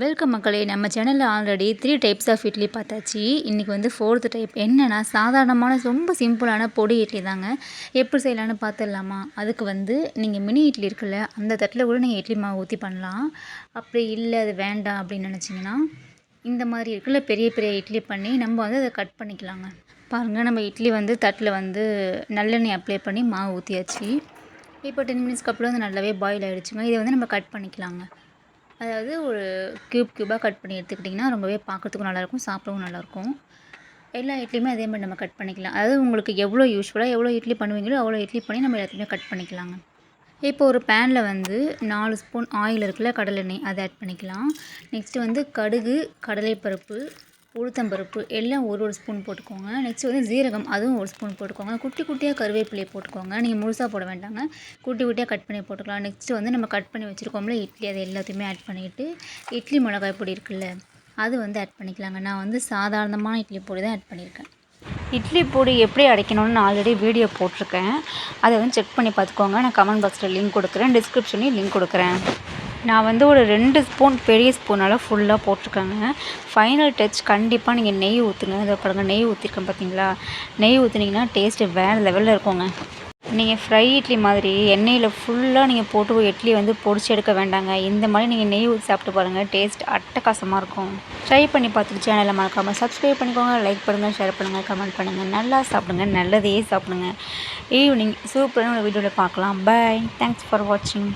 Welcome மக்களே நம்ம சேனலில் already three types of idli பார்த்தாச்சு. இன்றைக்கி வந்து ஃபோர்த்து டைப் என்னென்னா சாதாரணமான ரொம்ப சிம்பிளான பொடி இட்லி தாங்க. எப்படி செய்யலான்னு பார்த்துடலாமா? அதுக்கு வந்து நீங்கள் மினி இட்லி இருக்குல்ல அந்த தட்டில் கூட நீங்கள் இட்லி மாவு ஊற்றி பண்ணலாம். அப்படி இல்லை அது வேண்டாம் அப்படின்னு நினச்சிங்கன்னா இந்த மாதிரி இருக்குல்ல பெரிய பெரிய இட்லி பண்ணி நம்ம வந்து அதை கட் பண்ணிக்கலாங்க. பாருங்கள் நம்ம இட்லி வந்து தட்டில் வந்து நல்லெண்ணெய் அப்ளை பண்ணி மாவு ஊற்றியாச்சு இப்போ டென் மினிட்ஸ்க்கு அப்புறம் வந்து நல்லாவே பாயில் ஆகிடுச்சுங்க இதை வந்து நம்ம கட் பண்ணிக்கலாங்க. அதாவது ஒரு க்யூப் க்யூபாக கட் பண்ணி எடுத்துக்கிட்டிங்கன்னா ரொம்பவே பார்க்குறதுக்கும் நல்லாயிருக்கும் சாப்பிடவும் நல்லாயிருக்கும். எல்லா இட்லியுமே அதே மாதிரி நம்ம கட் பண்ணிக்கலாம். அதாவது உங்களுக்கு எவ்வளோ யூஸ்ஃபுல்லாக எவ்வளோ இட்லி பண்ணுவீங்களோ அவ்வளோ இட்லி பண்ணி நம்ம எல்லாத்தையுமே கட் பண்ணிக்கலாங்க. இப்போ ஒரு பேனில் வந்து நாலு ஸ்பூன் ஆயில் இருக்குல்ல கடலெண்ணெய் அதை ஆட் பண்ணிக்கலாம். நெக்ஸ்ட்டு வந்து கடுகு கடலைப்பருப்பு உளுத்தம்பருப்பு எல்லாம் ஒரு ஒரு ஸ்பூன் போட்டுக்கோங்க. நெக்ஸ்ட் வந்து ஜீரகம் அதுவும் ஒரு ஸ்பூன் போட்டுக்கோங்க. குட்டி குட்டியாக கருவேப்பிலையை போட்டுக்கோங்க. நீங்கள் முழுசாக போட வேண்டாங்க. குட்டி குட்டியாக கட் பண்ணி போட்டுக்கலாம். நெக்ஸ்ட்டு வந்து நம்ம கட் பண்ணி வச்சுருக்கோம்ல இட்லி அதை எல்லாத்தையுமே ஆட் பண்ணிவிட்டு இட்லி மிளகாய் பொடி இருக்குல்ல அது வந்து ஆட் பண்ணிக்கலாங்க. நான் வந்து சாதாரணமான இட்லி பொடி தான் ஆட் பண்ணியிருக்கேன். இட்லி பொடி எப்படி அடைக்கணும்னு நான் ஆல்ரெடி வீடியோ போட்டிருக்கேன். அதை வந்து செக் பண்ணி பார்த்துக்கோங்க. நான் கமெண்ட் பாக்ஸில் லிங்க் கொடுக்குறேன். டிஸ்கிரிப்ஷனையும் லிங்க் கொடுக்குறேன். நான் வந்து ஒரு ரெண்டு ஸ்பூன் பெரிய ஸ்பூனால் ஃபுல்லாக போட்டிருக்கேங்க. ஃபைனல் டச் கண்டிப்பாக நீங்கள் நெய் ஊற்றுங்க இதை பாருங்கள் நெய் ஊற்றிருக்கேன் பார்த்தீங்களா நெய் ஊற்றுனீங்கன்னா டேஸ்ட்டு வேறு லெவலில் இருக்குங்க. நீங்கள் ஃப்ரை இட்லி மாதிரி எண்ணெயில் ஃபுல்லாக நீங்கள் போட்டு இட்லி வந்து பொடிச்சு எடுக்க வேண்டாங்க. இந்த மாதிரி நீங்கள் நெய் ஊற்றி சாப்பிட்டு பாருங்கள் டேஸ்ட் அட்டகாசமாக இருக்கும். ட்ரை பண்ணி பார்த்துட்டு சேனலை மறக்காமல் சப்ஸ்கிரைப் பண்ணிக்கோங்க லைக் பண்ணுங்கள் ஷேர் பண்ணுங்கள் கமெண்ட் பண்ணுங்கள் நல்லா சாப்பிடுங்க நல்லதையே சாப்பிடுங்க. ஈவினிங் சூப்பரான ஒரு வீடியோவில் பார்க்கலாம். பாய் தேங்க்ஸ் ஃபார் வாட்சிங்